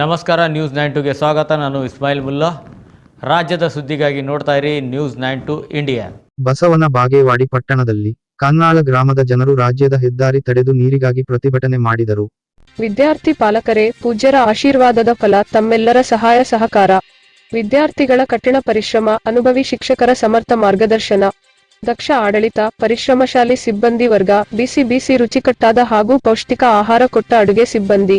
ನಮಸ್ಕಾರ news nine ಟುಗೆ ಸ್ವಾಗತ. ನಾನು ಇಸ್ಮಾಯಿಲ್ ಮುಲ್ಲಾ. ರಾಜ್ಯದ ಸುದ್ದಿಗಾಗಿ ನೋಡ್ತಾ ಇರಿ news nine to India Basavana Bagewadi ಪಟ್ಟಣದಲ್ಲಿ ಕನ್ನಾಳ ಗ್ರಾಮದ ಜನರು ರಾಜ್ಯದ ಹೆದ್ದಾರಿ ತಡೆದು ನೀರಿಗಾಗಿ ಪ್ರತಿಭಟನೆ ಮಾಡಿದರು. ವಿದ್ಯಾರ್ಥಿ ಪಾಲಕರೇ ಪೂಜ್ಯರ ಆಶೀರ್ವಾದದ ಫಲ ತಮ್ಮೆಲ್ಲರ ಸಹಾಯ ಸಹಕಾರ. ವಿದ್ಯಾರ್ಥಿಗಳ ಕಠಿಣ ಪರಿಶ್ರಮ ಅನುಭವಿ ಶಿಕ್ಷಕರ ಸಮರ್ಥ ಮಾರ್ಗದರ್ಶನ. ದಕ್ಷ ಆಡಳಿತ ಪರಿಶ್ರಮಶಾಲಿ ಸಿಬ್ಬಂದಿ ವರ್ಗ ಬಿಸಿ ಬಿಸಿ ರುಚಿಕಟ್ಟಾದ ಹಾಗೂ ಪೌಷ್ಟಿಕ ಆಹಾರ ಕೊಟ್ಟ ಅಡುಗೆ ಸಿಬ್ಬಂದಿ.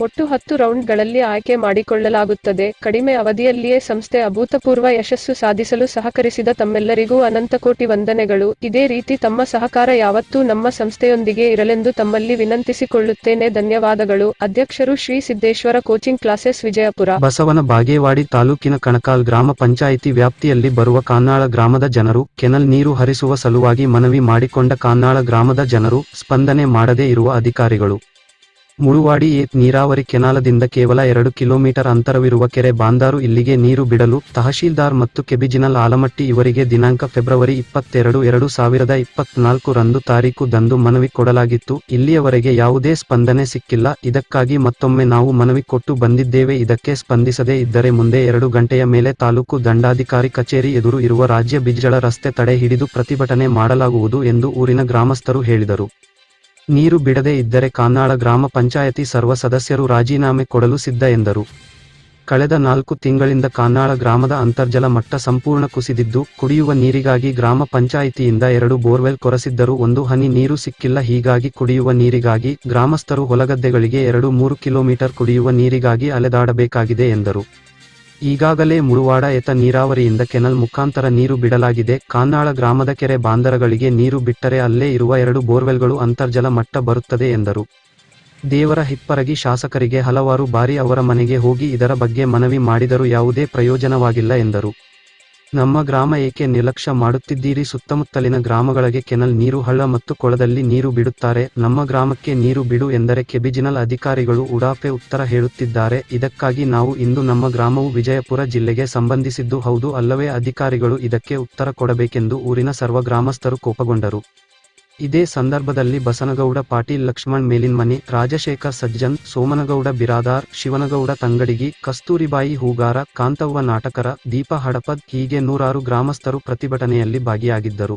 ಒಟ್ಟು ಹತ್ತು ರೌಂಡ್ಗಳಲ್ಲಿ ಆಯ್ಕೆ ಮಾಡಿಕೊಳ್ಳಲಾಗುತ್ತದೆ. ಕಡಿಮೆ ಅವಧಿಯಲ್ಲಿಯೇ ಸಂಸ್ಥೆ ಅಭೂತಪೂರ್ವ ಯಶಸ್ಸು ಸಾಧಿಸಲು ಸಹಕರಿಸಿದ ತಮ್ಮೆಲ್ಲರಿಗೂ ಅನಂತಕೋಟಿ ವಂದನೆಗಳು. ಇದೇ ರೀತಿ ತಮ್ಮ ಸಹಕಾರ ಯಾವತ್ತೂ ನಮ್ಮ ಸಂಸ್ಥೆಯೊಂದಿಗೆ ಇರಲೆಂದು ತಮ್ಮಲ್ಲಿ ವಿನಂತಿಸಿಕೊಳ್ಳುತ್ತೇನೆ. ಧನ್ಯವಾದಗಳು. ಅಧ್ಯಕ್ಷರು ಶ್ರೀ ಸಿದ್ದೇಶ್ವರ ಕೋಚಿಂಗ್ ಕ್ಲಾಸಸ್ ವಿಜಯಪುರ. ಬಸವನ ಬಾಗೇವಾಡಿ ತಾಲೂಕಿನ ಕಣಕಾಲ್ ಗ್ರಾಮ ಪಂಚಾಯಿತಿ ವ್ಯಾಪ್ತಿಯಲ್ಲಿ ಬರುವ ಕಾನ್ನಾಳ ಗ್ರಾಮದ ಜನರು, ಕೆನಲ್ ನೀರು ಹರಿಸುವ ಸಲುವಾಗಿ ಮನವಿ ಮಾಡಿಕೊಂಡ ಕಾನ್ನಾಳ ಗ್ರಾಮದ ಜನರು ಸ್ಪಂದನೆ ಮಾಡದೇ ಇರುವ ಅಧಿಕಾರಿಗಳು. ಮುಳುವಾಡಿ ಏತ್ ನೀರಾವರಿ ಕೆನಾಲದಿಂದ ಕೇವಲ ಎರಡು ಕಿಲೋಮೀಟರ್ ಅಂತರವಿರುವ ಕೆರೆ ಬಾಂದಾರು ಇಲ್ಲಿಗೆ ನೀರು ಬಿಡಲು ತಹಶೀಲ್ದಾರ್ ಮತ್ತು ಕೆಬಿಜಿನಲ್ ಆಲಮಟ್ಟಿ ಇವರಿಗೆ ದಿನಾಂಕ ಫೆಬ್ರವರಿ ಇಪ್ಪತ್ತೆರಡು ಎರಡು ಸಾವಿರದ ಇಪ್ಪತ್ನಾಲ್ಕು ರಂದು ತಾರೀಕು ದಂದು ಮನವಿ ಕೊಡಲಾಗಿತ್ತು. ಇಲ್ಲಿಯವರೆಗೆ ಯಾವುದೇ ಸ್ಪಂದನೆ ಸಿಕ್ಕಿಲ್ಲ. ಇದಕ್ಕಾಗಿ ಮತ್ತೊಮ್ಮೆ ನಾವು ಮನವಿ ಕೊಟ್ಟು ಬಂದಿದ್ದೇವೆ. ಇದಕ್ಕೆ ಸ್ಪಂದಿಸದೇ ಇದ್ದರೆ ಮುಂದೆ ಎರಡು ಗಂಟೆಯ ಮೇಲೆ ತಾಲೂಕು ದಂಡಾಧಿಕಾರಿ ಕಚೇರಿ ಎದುರು ಇರುವ ರಾಜ್ಯ ಬಿಜ್ಜಳ ರಸ್ತೆ ತಡೆ ಹಿಡಿದು ಪ್ರತಿಭಟನೆ ಮಾಡಲಾಗುವುದು ಎಂದು ಊರಿನ ಗ್ರಾಮಸ್ಥರು ಹೇಳಿದರು. ನೀರು ಬಿಡದೇ ಇದ್ದರೆ ಕಾನಾಳ ಗ್ರಾಮ ಪಂಚಾಯತಿ ಸರ್ವ ಸದಸ್ಯರು ರಾಜೀನಾಮೆ ಕೊಡಲು ಸಿದ್ಧ ಎಂದರು. ಕಳೆದ ನಾಲ್ಕು ತಿಂಗಳಿಂದ ಕಾನಾಳ ಗ್ರಾಮದ ಅಂತರ್ಜಲ ಮಟ್ಟ ಸಂಪೂರ್ಣ ಕುಸಿದಿದ್ದು, ಕುಡಿಯುವ ನೀರಿಗಾಗಿ ಗ್ರಾಮ ಪಂಚಾಯಿತಿಯಿಂದ ಎರಡು ಬೋರ್ವೆಲ್ ಕೊರೆಸಿದ್ದರೂ ಒಂದು ಹನಿ ನೀರು ಸಿಕ್ಕಿಲ್ಲ. ಹೀಗಾಗಿ ಕುಡಿಯುವ ನೀರಿಗಾಗಿ ಗ್ರಾಮಸ್ಥರು ಹೊಲಗದ್ದೆಗಳಿಗೆ ಎರಡು ಮೂರು ಕಿಲೋಮೀಟರ್ ಕುಡಿಯುವ ನೀರಿಗಾಗಿ ಅಲೆದಾಡಬೇಕಾಗಿದೆ ಎಂದರು. ಈಗಾಗಲೇ ಮುಳುವಾಡ ಎತ ನೀರಾವರಿಯಿಂದ ಕೆನಲ್ ಮುಖಾಂತರ ನೀರು ಬಿಡಲಾಗಿದೆ. ಕಾನ್ನಾಳ ಗ್ರಾಮದ ಕೆರೆ ಬಾಂದರಗಳಿಗೆ ನೀರು ಬಿಟ್ಟರೆ ಅಲ್ಲೇ ಇರುವ ಎರಡು ಬೋರ್ವೆಲ್ಗಳು ಅಂತರ್ಜಲ ಮಟ್ಟ ಬರುತ್ತದೆ ಎಂದರು. ದೇವರ ಹಿಪ್ಪರಗಿ ಶಾಸಕರಿಗೆ ಹಲವಾರು ಬಾರಿ ಅವರ ಮನೆಗೆ ಹೋಗಿ ಇದರ ಬಗ್ಗೆ ಮನವಿ ಮಾಡಿದರೂ ಯಾವುದೇ ಪ್ರಯೋಜನವಾಗಿಲ್ಲ ಎಂದರು. ನಮ್ಮ ಗ್ರಾಮ ಏಕೆ ನಿರ್ಲಕ್ಷ್ಯ ಮಾಡುತ್ತಿದ್ದೀರಿ? ಸುತ್ತಮುತ್ತಲಿನ ಗ್ರಾಮಗಳಿಗೆ ಕೆನಲ್ ನೀರು, ಹಳ್ಳ ಮತ್ತು ಕೊಳದಲ್ಲಿ ನೀರು ಬಿಡುತ್ತಾರೆ. ನಮ್ಮ ಗ್ರಾಮಕ್ಕೆ ನೀರು ಬಿಡು ಎಂದರೆ ಕೆಬಿಜಿನಲ್ ಅಧಿಕಾರಿಗಳು ಉಡಾಫೆ ಉತ್ತರ ಹೇಳುತ್ತಿದ್ದಾರೆ. ಇದಕ್ಕಾಗಿ ನಾವು ಇಂದು ನಮ್ಮ ಗ್ರಾಮವು ವಿಜಯಪುರ ಜಿಲ್ಲೆಗೆ ಸಂಬಂಧಿಸಿದ್ದು ಹೌದು, ಅಲ್ಲವೇ ಅಧಿಕಾರಿಗಳು ಇದಕ್ಕೆ ಉತ್ತರ ಕೊಡಬೇಕೆಂದು ಊರಿನ ಸರ್ವ ಗ್ರಾಮಸ್ಥರು ಕೋಪಗೊಂಡರು. ಇದೇ ಸಂದರ್ಭದಲ್ಲಿ ಬಸನಗೌಡ, ಪಾಟೀಲ್ ಲಕ್ಷ್ಮಣ್ ಮೇಲಿನ್ಮನೆ ರಾಜಶೇಖರ್, ಸಜ್ಜನ್, ಸೋಮನಗೌಡ, ಬಿರಾದಾರ್, ಶಿವನಗೌಡ, ತಂಗಡಿಗಿ, ಕಸ್ತೂರಿಬಾಯಿ ಹೂಗಾರ, ಕಾಂತವ್ವ ನಾಟಕರ, ದೀಪ ಹಡಪದ್ ಹೀಗೆ ನೂರಾರು ಗ್ರಾಮಸ್ಥರು ಪ್ರತಿಭಟನೆಯಲ್ಲಿ ಭಾಗಿಯಾಗಿದ್ದರು.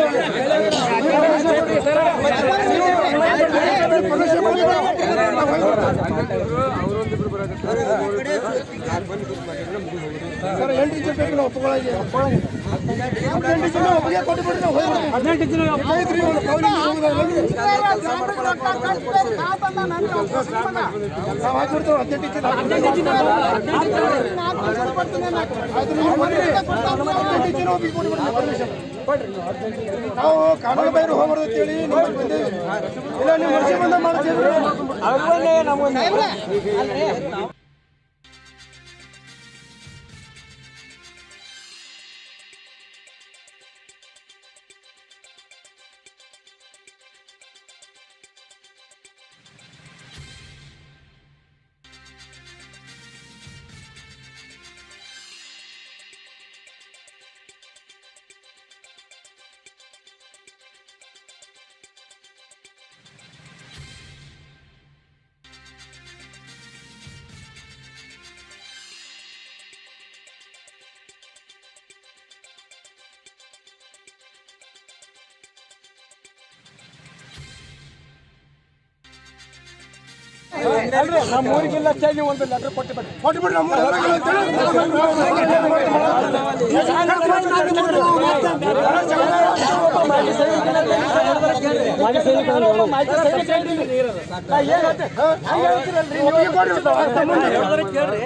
ಮಾಡ್ಕೊತಾನು ನಾವು ಕಾನೂನು ಬೈರು ಹೋಗ್ಬಾರ್ದು ಅಂತೇಳಿ ಬಂದೇವಿ. ಇಲ್ಲ ನೀವು ಮನಸ್ಸಿಗೆ ಬಂದ ಮಾಡ್ತೀವಿ. ನಮ್ಮ ಊರಿಗಿಲ್ಲ ಅಂತೇಳಿ ಒಂದು ಲೆಟರ್ ಕೊಟ್ಟು ಬಿಡಿ ಕೊಟ್ಟು ಬಿಡಿ ನಮ್ಮ ಊರಿಗೆ ಕೇಳ್ರಿ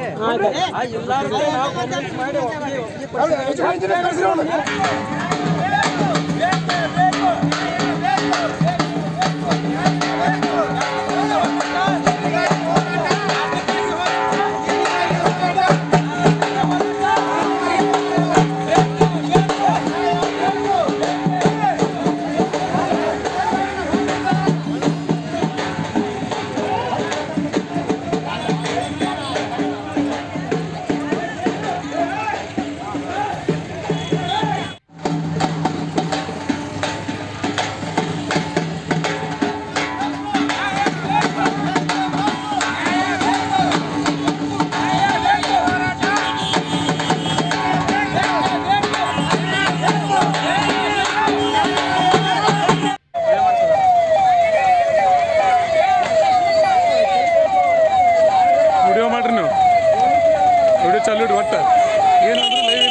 ದುಡ್ಡು ಚಾಲು ಒಟ್ಟು ಏನಾದರೂ ಲೈವ್